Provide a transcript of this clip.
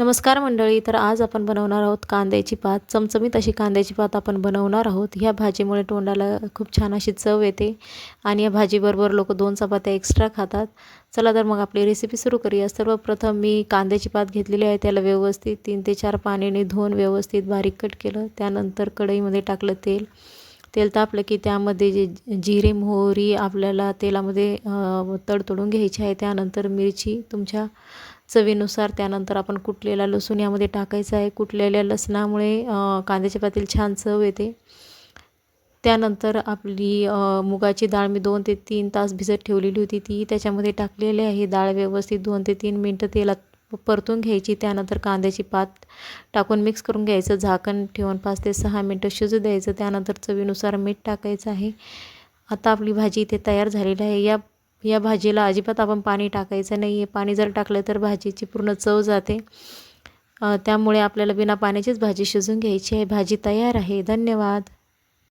नमस्कार मंडळी तर आज आपण बनवणार आहोत कांद्याची पात. चमचमीत अशी कांद्याची पात आपण बनवणार आहोत. ह्या भाजीमुळे तोंडाला खूप छान अशी चव येते आणि या भाजीबरोबर लोक दोन चपात्या एक्स्ट्रा खातात. चला तर मग आपली रेसिपी सुरू करूया. सर्वप्रथम मी कांद्याची पात घेतलेली आहे. त्याला व्यवस्थित तीन ते चार पाण्याने धुवून व्यवस्थित बारीक कट केलं. त्यानंतर कढईमध्ये टाकलं तेल. तेल तापलं की त्यामध्ये जे जिरे मोहरी आपल्याला तेलामध्ये तडतडून घ्यायची आहे. त्यानंतर मिरची तुमच्या चवीनुसार त्यानंतर आपण कुटलेला लसूण यामध्ये टाकायचा आहे. कुटलेल्या लसणामुळे कांद्याच्या पातील छान चव येते. त्यानंतर आपली मुगाची डाळ मी दोन ते तीन तास भिजत ठेवलेली होती. ती त्याच्यामध्ये टाकलेली आहे. डाळ व्यवस्थित दोन ते तीन मिनटं तेलात परतून घ्यायची त्यानंतर कांद्याची पात टाकून मिक्स करून घ्यायचं. झाकण ठेवून पाच ते सहा मिनटं शिजू द्यायचं. त्यानंतर चवीनुसार मीठ टाकायचं आहे. आता आपली भाजी इथे तयार झालेली आहे. या या भाजीला अजिबात आपण पाणी टाकायचं नाही आहे पाणी जर टाकलं तर भाजीची पूर्ण चव जाते. त्यामुळे आपल्याला बिना पाण्याचीच भाजी शिजून घ्यायची आहे. भाजी तयार आहे. धन्यवाद.